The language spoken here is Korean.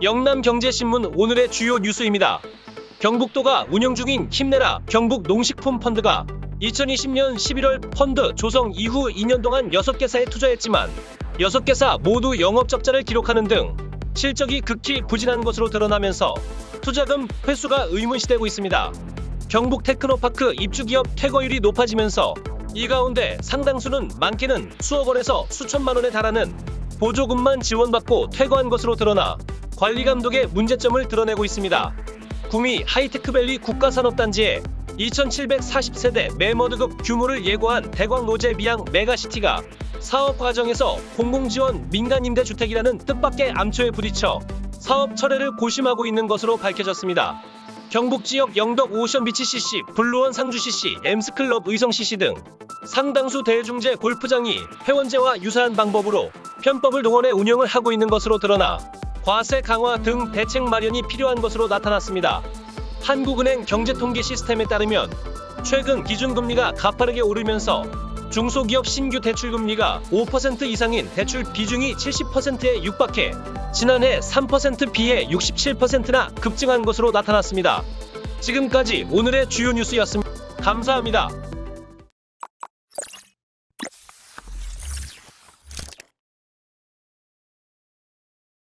영남경제신문 오늘의 주요 뉴스입니다. 경북도가 운영 중인 힘내라 경북 농식품 펀드가 2020년 11월 펀드 조성 이후 2년 동안 6개사에 투자했지만 6개사 모두 영업적자를 기록하는 등 실적이 극히 부진한 것으로 드러나면서 투자금 회수가 의문시되고 있습니다. 경북 테크노파크 입주기업 퇴거율이 높아지면서 이 가운데 상당수는 많게는 수억 원에서 수천만 원에 달하는 보조금만 지원받고 퇴거한 것으로 드러나 관리 감독의 문제점을 드러내고 있습니다. 구미 하이테크밸리 국가산업단지에 2740세대 매머드급 규모를 예고한 대광 노제 미양 메가시티가 사업 과정에서 공공지원 민간임대주택이라는 뜻밖의 암초에 부딪혀 사업 철회를 고심하고 있는 것으로 밝혀졌습니다. 경북 지역 영덕 오션비치 CC, 블루원 상주 CC, 엠스클럽 의성 CC 등 상당수 대중제 골프장이 회원제와 유사한 방법으로 편법을 동원해 운영을 하고 있는 것으로 드러나 과세 강화 등 대책 마련이 필요한 것으로 나타났습니다. 한국은행 경제통계 시스템에 따르면 최근 기준금리가 가파르게 오르면서 중소기업 신규 대출 금리가 5% 이상인 대출 비중이 70%에 육박해 지난해 3% 비해 67%나 급증한 것으로 나타났습니다. 지금까지 오늘의 주요 뉴스였습니다. 감사합니다.